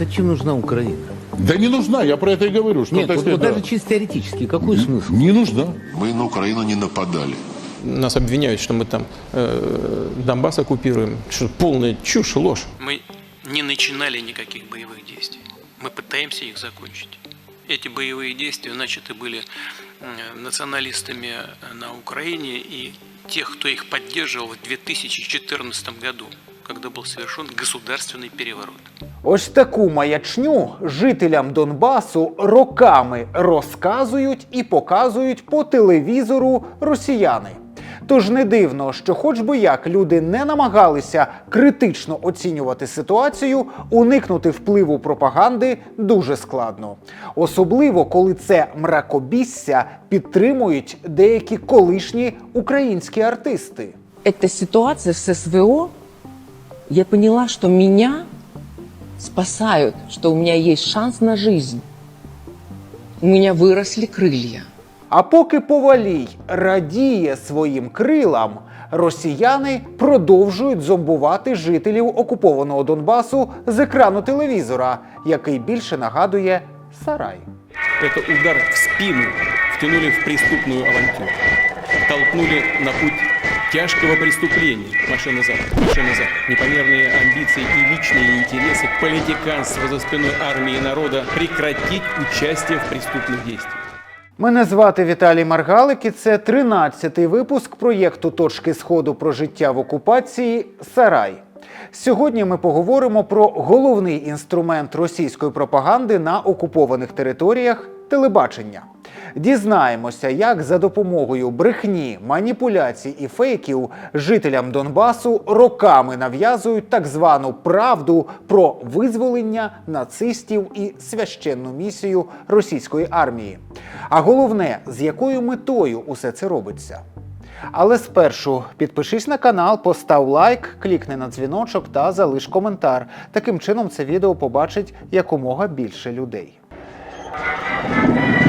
зачем нужна Украина? Да не нужна, я про это и говорю. Что Нет, вот, сказать, вот да. даже чисто теоретически, какой смысл? Не нужна. Мы на Украину не нападали. Нас обвиняют, что мы там э, Донбасс оккупируем. Что полная чушь, ложь. Мы не начинали никаких боевых действий. Мы пытаемся их закончить. Эти боевые действия начаты были э, националистами на Украине и тех, кто их поддерживал в 2014 году, когда был совершен государственный переворот. Ось таку маячню жителям Донбасу роками розказують і показують по телевізору росіяни. Тож не дивно, що, хоч би як люди не намагалися критично оцінювати ситуацію, уникнути впливу пропаганди дуже складно. Особливо коли це мракобісся підтримують деякі колишні українські артисти. эта ситуация с СВО, я поняла, что меня спасают, что у меня есть шанс на жизнь. У меня выросли крылья. А поки повалій радіє своїм крилам, росіяни продовжують зомбувати жителів окупованого Донбасу з екрану телевізора, який більше нагадує сарай. Это удар в спину втянули в преступную авантюру. Толкнули на путь тяжкого преступления. Машина назад, машина назад. Непомерные амбиции и личные интересы, политиканство за спиной армии и народа прекратить участие в преступных действиях. Мене звати Віталій Маргалик і це 13-й випуск проєкту Точки Сходу про життя в окупації Сарай. Сьогодні ми поговоримо про головний інструмент російської пропаганди на окупованих територіях телебачення. Дізнаємося, як за допомогою брехні, маніпуляцій і фейків жителям Донбасу роками нав'язують так звану правду про визволення нацистів і священну місію російської армії. А головне, з якою метою усе це робиться. Але спершу підпишись на канал, постав лайк, клікни на дзвіночок та залиш коментар. Таким чином це відео побачить якомога більше людей. Yeah, yeah, yeah.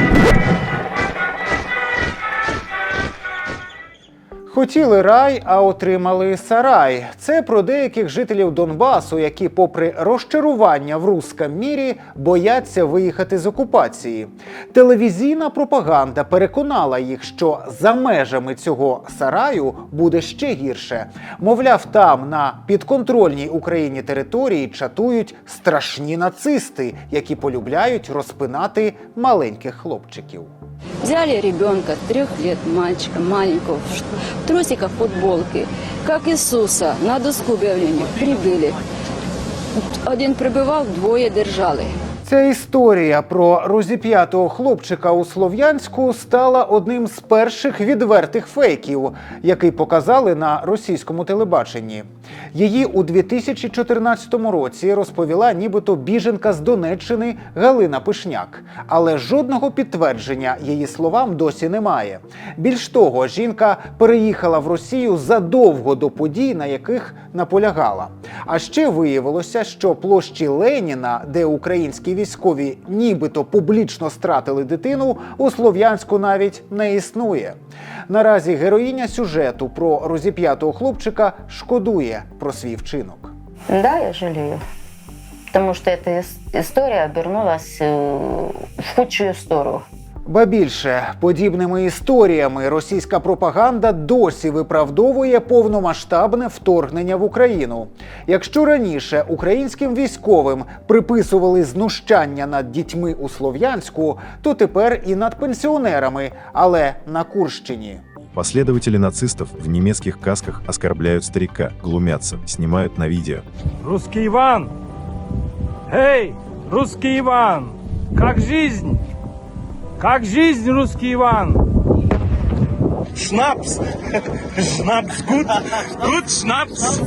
Хотіли рай, а отримали сарай. Це про деяких жителів Донбасу, які, попри розчарування в рускам мірі, бояться виїхати з окупації. Телевізійна пропаганда переконала їх, що за межами цього сараю буде ще гірше. Мовляв, там на підконтрольній Україні території чатують страшні нацисти, які полюбляють розпинати маленьких хлопчиків. Взяли ребенка, трех лет мальчика, маленького, в трусиках, футболке, как Иисуса, на доску объявления прибыли. Один прибивав, двоє держали. Ця історія про розіп'ятого хлопчика у Слов'янську стала одним з перших відвертих фейків, який показали на російському телебаченні. Її у 2014 році розповіла нібито біженка з Донеччини Галина Пишняк. Але жодного підтвердження її словам досі немає. Більш того, жінка переїхала в Росію задовго до подій, на яких наполягала. А ще виявилося, що площі Леніна, де українські військові нібито публічно стратили дитину, у Слов'янську навіть не існує. Наразі героїня сюжету про розіп'ятого хлопчика шкодує про свій вчинок. Да, я жалію. Тому що ця історія обернулася э, в худшу сторону. Ба більше подібними історіями російська пропаганда досі виправдовує повномасштабне вторгнення в Україну. Якщо раніше українським військовим приписували знущання над дітьми у Слов'янську, то тепер і над пенсіонерами, але на Курщині. Последователи нацистов в немецких касках оскорбляют старика, глумятся, снимают на видео. Русский Иван! Эй, русский Иван! Как жизнь? Как жизнь, русский Иван? Шнапс! Шнапс, гуд! Гуд шнапс!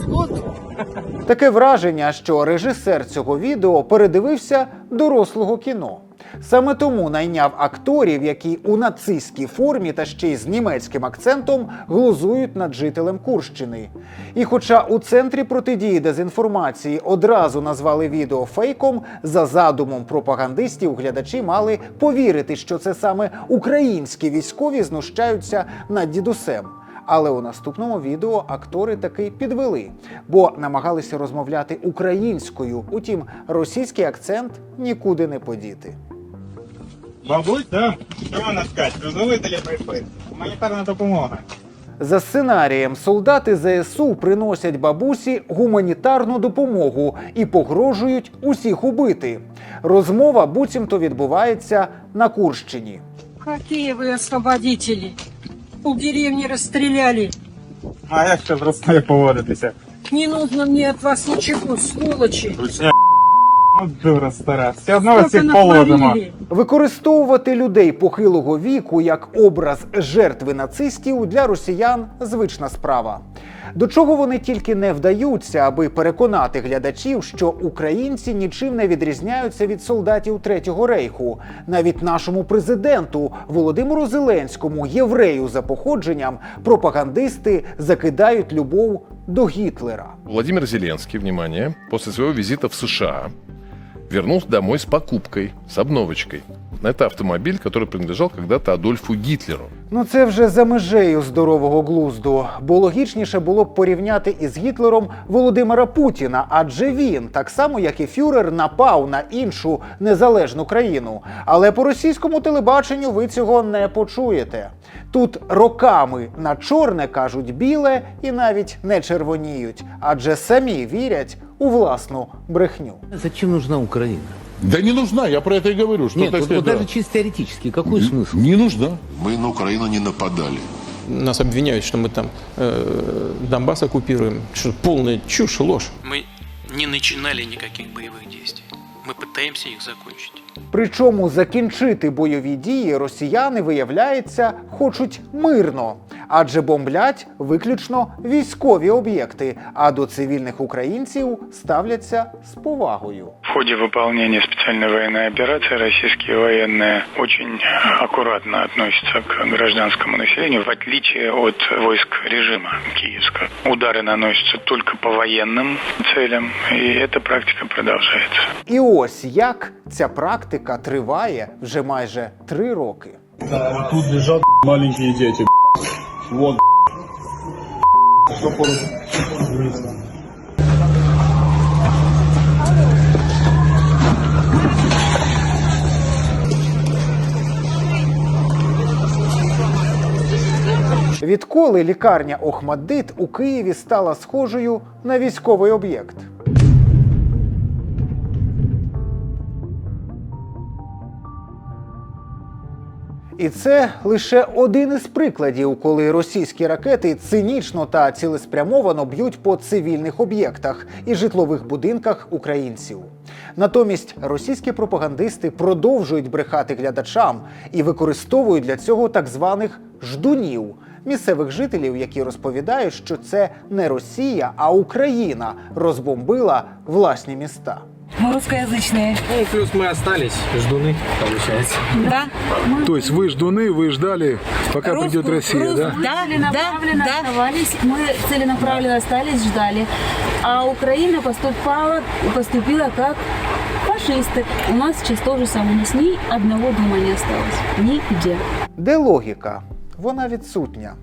Таке враження, що режисер цього відео передивився дорослого кіно. Саме тому найняв акторів, які у нацистській формі та ще й з німецьким акцентом глузують над жителем Курщини. І хоча у центрі протидії дезінформації одразу назвали відео фейком, за задумом пропагандистів глядачі мали повірити, що це саме українські військові знущаються над дідусем. Але у наступному відео актори таки підвели, бо намагалися розмовляти українською. Утім, російський акцент нікуди не подіти. Бабусь, да? Що вона скаже? Розвивителі прийшли. Гуманітарна допомога. За сценарієм солдати ЗСУ приносять бабусі гуманітарну допомогу і погрожують усіх убити. Розмова буцімто відбувається на Курщині. Какие вы освободители? У деревни расстреляли. А як ще зростає поводитися? Не нужно мне от вас ничего, сволочи. Ручня ну, дура стара. Все одно Сколько всіх положимо. Використовувати людей похилого віку як образ жертви нацистів для росіян звична справа. До чого вони тільки не вдаються, аби переконати глядачів, що українці нічим не відрізняються від солдатів Третього рейху. Навіть нашому президенту Володимиру Зеленському, єврею за походженням, пропагандисти закидають любов до Гітлера. Владимир Зеленский, внимание, после своего визита в США вернулся домой с покупкой, с обновочкой. Это автомобиль, который принадлежал когда-то Адольфу Гитлеру. Ну це вже за межею здорового глузду, бо логічніше було б порівняти із Гітлером Володимира Путіна, адже він, так само як і Фюрер, напав на іншу незалежну країну. Але по російському телебаченню ви цього не почуєте. Тут роками на чорне кажуть біле і навіть не червоніють, адже самі вірять у власну брехню. Зачем нужна Украина? Да не нужна, я про это и говорю. Что, Нет, так вот, сказать, вот да. даже чисто теоретически, какой смысл? Не нужна. Мы на Украину не нападали. Нас обвиняют, что мы там э, Донбасс оккупируем. Что полная чушь, ложь. Мы не начинали никаких боевых действий. Мы пытаемся их закончить. Причому закінчити бойові дії росіяни, виявляється, хочуть мирно, адже бомблять виключно військові об'єкти, а до цивільних українців ставляться з повагою. В ходе выполнения специальной военной операции российские военные очень аккуратно относятся к гражданскому населению, в отличие от войск режима киевского. Удары наносятся только по военным целям, и эта практика продолжается. І ось як ця практика триває вже майже три роки. Тут лежат маленькие дети. Вот. Відколи лікарня Охмаддит у Києві стала схожою на військовий об'єкт. І це лише один із прикладів, коли російські ракети цинічно та цілеспрямовано б'ють по цивільних об'єктах і житлових будинках українців. Натомість російські пропагандисти продовжують брехати глядачам і використовують для цього так званих ждунів місцевих жителів, які розповідають, що це не Росія, а Україна розбомбила власні міста. Мы русскоязычные. Ну, плюс мы остались, ждуны, получается. Да? То есть вы ждуны, вы ждали, пока придет Россия, да? Да, Целенаправленно да, да. оставались, мы целенаправленно остались, ждали. А Украина поступала, поступила как фашисты. У нас сейчас то же самое. Ни с ней одного дома не осталось. Нигде. Де логіка? Вона відсутня.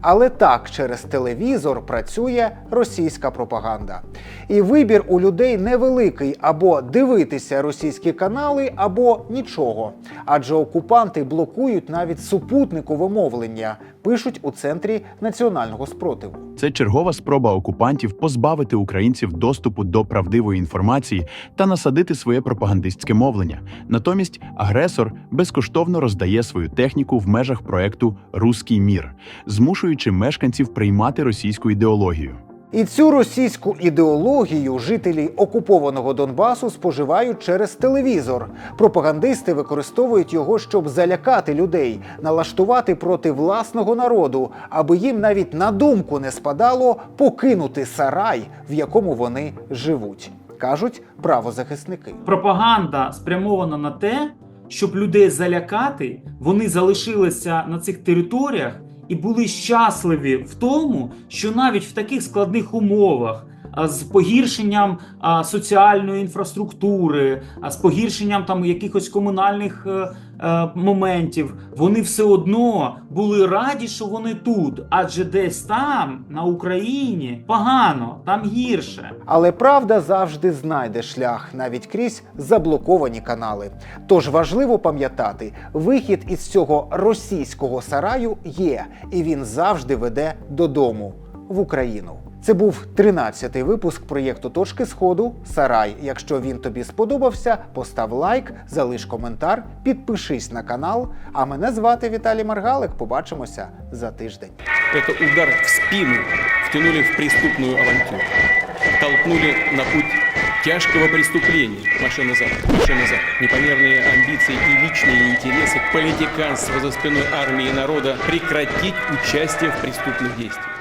Але так через телевізор працює російська пропаганда. І вибір у людей невеликий або дивитися російські канали, або нічого. Адже окупанти блокують навіть супутникове мовлення, пишуть у центрі національного спротиву. Це чергова спроба окупантів позбавити українців доступу до правдивої інформації та насадити своє пропагандистське мовлення. Натомість агресор безкоштовно роздає свою техніку в межах проекту Руський мір, змушуючи мешканців приймати російську ідеологію. І цю російську ідеологію жителі окупованого Донбасу споживають через телевізор. Пропагандисти використовують його, щоб залякати людей, налаштувати проти власного народу, аби їм навіть на думку не спадало покинути сарай, в якому вони живуть, кажуть правозахисники. Пропаганда спрямована на те, щоб людей залякати, вони залишилися на цих територіях і були щасливі в тому, що навіть в таких складних умовах з погіршенням соціальної інфраструктури, а з погіршенням там якихось комунальних е, моментів, вони все одно були раді, що вони тут, адже десь там, на Україні, погано, там гірше. Але правда завжди знайде шлях навіть крізь заблоковані канали. Тож важливо пам'ятати, вихід із цього російського сараю є, і він завжди веде додому в Україну. Це був 13-й випуск проєкту Точки Сходу Сарай. Якщо він тобі сподобався, постав лайк, залиш коментар, підпишись на канал. А мене звати Віталій Маргалик. Побачимося за тиждень. Это удар в спину втянули в преступную авантюру. Толкнули на путь тяжкого преступления. Машина Запад, машина Запад. Непомерные амбиции и личные интересы, политиканство за спиной армии и народа прекратить участие в преступных действиях.